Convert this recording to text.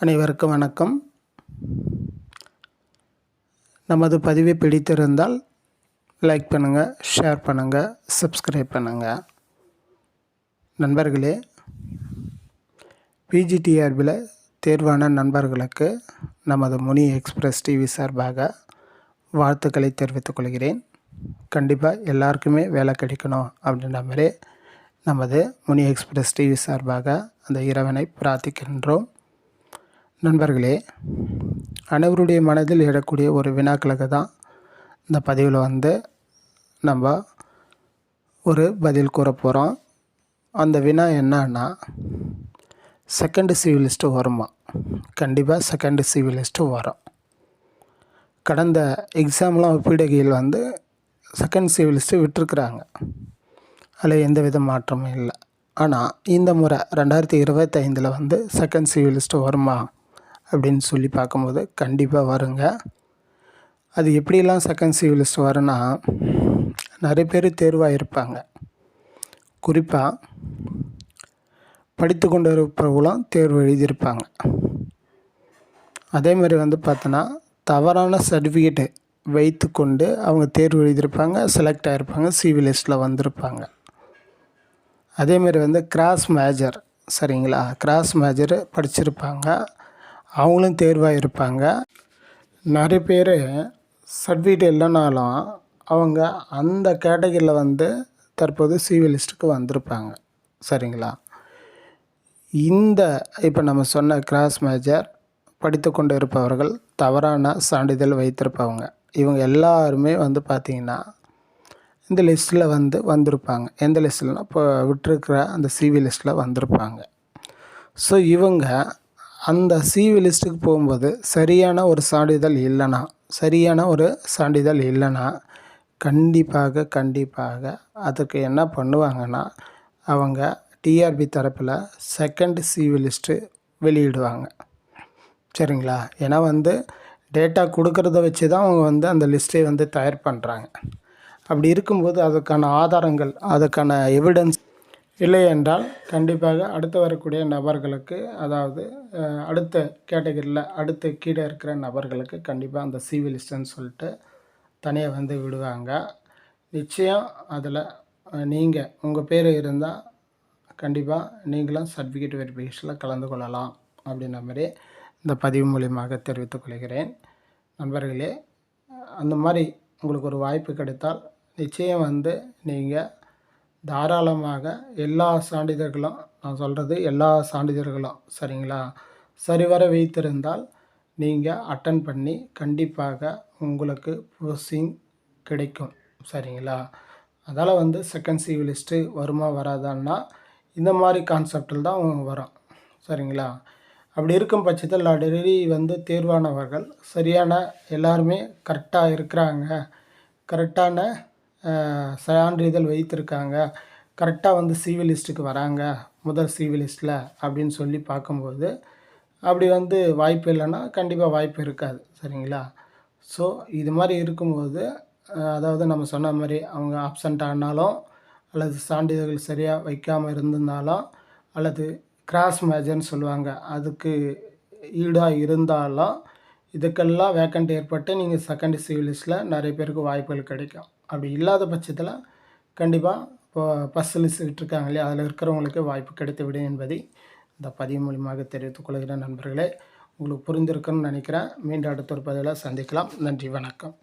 அனைவருக்கும் வணக்கம். நமது பதிவை பிடித்திருந்தால் லைக் பண்ணுங்கள் ஷேர் பண்ணுங்கள் சப்ஸ்கிரைப் பண்ணுங்கள் நண்பர்களே பிஜிடிஆர்பியில் தேர்வான நண்பர்களுக்கு நமது முனி எக்ஸ்பிரஸ் டிவி சார்பாக வாழ்த்துக்களை தெரிவித்துக் கொள்கிறேன். கண்டிப்பாக எல்லாருக்குமே வேலை கிடைக்கணும் அப்படின்ற மாதிரி நமது முனி எக்ஸ்பிரஸ் டிவி சார்பாக அந்த இறைவனை பிரார்த்திக்கின்றோம். நண்பர்களே அனைவருடைய மனதில் எழக்கூடிய ஒரு வினாக்களுக்கு தான் இந்த பதிவில் வந்து நம்ம ஒரு பதில் கூற போகிறோம் அந்த வினா என்னன்னா செகண்டு சிவிலிஸ்ட்டு வருமா? கண்டிப்பாக செகண்டு சிவிலிஸ்ட்டு வரும். கடந்த எக்ஸாம்லாம் ஒப்பிடுகையில் வந்து செகண்ட் சிவிலிஸ்ட்டு விட்டுருக்குறாங்க. அதில் எந்த வித மாற்றமும் இல்லை. ஆனால் இந்த முறை ரெண்டாயிரத்தி இருபத்தைந்தில் வந்து செகண்ட் சிவிலிஸ்ட்டு வருமா? அப்படின்னு சொல்லி பார்க்கும்போது கண்டிப்பாக வருங்க. அது எப்படிலாம் செகண்ட் சிவிலிஸ்ட் வரும்னா நிறைய பேர் தேர்வாக இருப்பாங்க. குறிப்பாக படித்து கொண்டு இருப்பவங்களும் தேர்வு எழுதியிருப்பாங்க. அதே மாதிரி வந்து பார்த்தோன்னா தவறான சர்டிஃபிகேட்டு வைத்து கொண்டு அவங்க தேர்வு எழுதியிருப்பாங்க செலக்ட் ஆகிருப்பாங்க சிவிலிஸ்ட்டில் வந்திருப்பாங்க. அதேமாரி வந்து கிராஸ் மேஜர் சரிங்களா? கிராஸ் மேஜரு படிச்சிருப்பாங்க. அவங்களும் தேர்வாக இருப்பாங்க. நிறைய பேர் சர்டிஃபிகேட் இல்லைனாலும் அவங்க அந்த கேட்டகரியில் வந்து தற்போது சிவிலிஸ்ட்டுக்கு வந்திருப்பாங்க. சரிங்களா? இந்த இப்போ நம்ம சொன்ன கிராஸ் மேஜர் படித்து கொண்டு இருப்பவர்கள் தவறான சான்றிதழ் வைத்திருப்பவங்க. இவங்க எல்லாருமே வந்து பார்த்திங்கன்னா இந்த லிஸ்ட்டில் வந்து வந்திருப்பாங்க. எந்த லிஸ்ட்லனா இப்போ விட்டுருக்கிற அந்த சிவி லிஸ்ட்டில் வந்திருப்பாங்க. ஸோ இவங்க அந்த சிவி லிஸ்ட்டுக்கு போகும்போது சரியான ஒரு சான்றிதழ் இல்லைன்னா சரியான ஒரு சான்றிதழ் இல்லைன்னா கண்டிப்பாக கண்டிப்பாக அதுக்கு என்ன பண்ணுவாங்கன்னா அவங்க டிஆர்பி தரப்பில் செகண்ட் சிவி லிஸ்ட்டு வெளியிடுவாங்க. சரிங்களா? ஏன்னா வந்து டேட்டா கொடுக்குறத வச்சு தான் அவங்க வந்து அந்த லிஸ்ட்டை வந்து தயார் பண்ணுறாங்க அப்படி இருக்கும்போது அதுக்கான ஆதாரங்கள் அதுக்கான எவிடன்ஸ் இல்லை என்றால் கண்டிப்பாக அடுத்து வரக்கூடிய நபர்களுக்கு அதாவது அடுத்த கேட்டகரியில் அடுத்த கீழே இருக்கிற நபர்களுக்கு கண்டிப்பாக அந்த சிவில் சொல்லிட்டு தனியாக வந்து விடுவாங்க. நிச்சயம் அதில் நீங்கள் உங்கள் பேர் இருந்தால் கண்டிப்பாக நீங்களும் சர்டிஃபிகேட் வெரிஃபிகேஷனில் கலந்து கொள்ளலாம் அப்படின்ற மாதிரி இந்த பதிவு மூலியமாக தெரிவித்துக் கொள்கிறேன். நண்பர்களே அந்த மாதிரி உங்களுக்கு ஒரு வாய்ப்பு கிடைத்தால் நிச்சயம் வந்து நீங்கள் தாராளமாக எல்லா சான்றிதழ்களும் நான் சொல்கிறது எல்லா சான்றிதழ்களும் சரிங்களா? சரிவர வைத்திருந்தால் நீங்கள் அட்டன் பண்ணி கண்டிப்பாக உங்களுக்கு போஸ்டிங் கிடைக்கும் சரிங்களா? அதால் வந்து செகண்ட் சிவிலிஸ்ட்டு வருமா வராதான்னா இந்த மாதிரி கான்செப்டில் தான் வரும் சரிங்களா? அப்படி இருக்கும் பட்சத்தில் டெய்லி வந்து தேர்வானவர்கள் சரியான எல்லாருமே கரெக்டாக இருக்கிறாங்க. கரெக்டான சான்றிதழ் வைத்திருக்காங்க. கரெக்டாக வந்து சிவிலிஸ்ட்டுக்கு வராங்க. முதல் சிவிலிஸ்ட்டில் அப்படின்னு சொல்லி பார்க்கும்போது அப்படி வந்து வாய்ப்பு இல்லைன்னா கண்டிப்பாக வாய்ப்பு இருக்காது. சரிங்களா? ஸோ இது மாதிரி இருக்கும்போது அதாவது நம்ம சொன்ன மாதிரி அவங்க ஆப்சண்ட் ஆனாலும் அல்லது சான்றிதழ்கள் சரியாக வைக்காமல் இருந்திருந்தாலும் அல்லது கிராஸ் மேஜர்னு சொல்லுவாங்க. அதுக்கு ஈடாக இருந்தாலும் இதுக்கெல்லாம் வேக்கண்ட் ஏற்பட்டு நீங்கள் செகண்ட் சிவிலிஸ்ட்டில் நிறைய பேருக்கு வாய்ப்புகள் கிடைக்கும். அப்படி இல்லாத பட்சத்தில் கண்டிப்பாக இப்போ பஸ் இருக்காங்க இல்லையா? அதில் இருக்கிறவங்களுக்கு வாய்ப்பு கிடைத்து விடும் என்பதை இந்த பதிவு மூலியமாக தெரிவித்துக் கொள்கிற நண்பர்களே. உங்களுக்கு புரிந்திருக்குன்னு நினைக்கிறேன். மீண்டும் அடுத்த ஒரு பதிவில் சந்திக்கலாம். நன்றி வணக்கம்.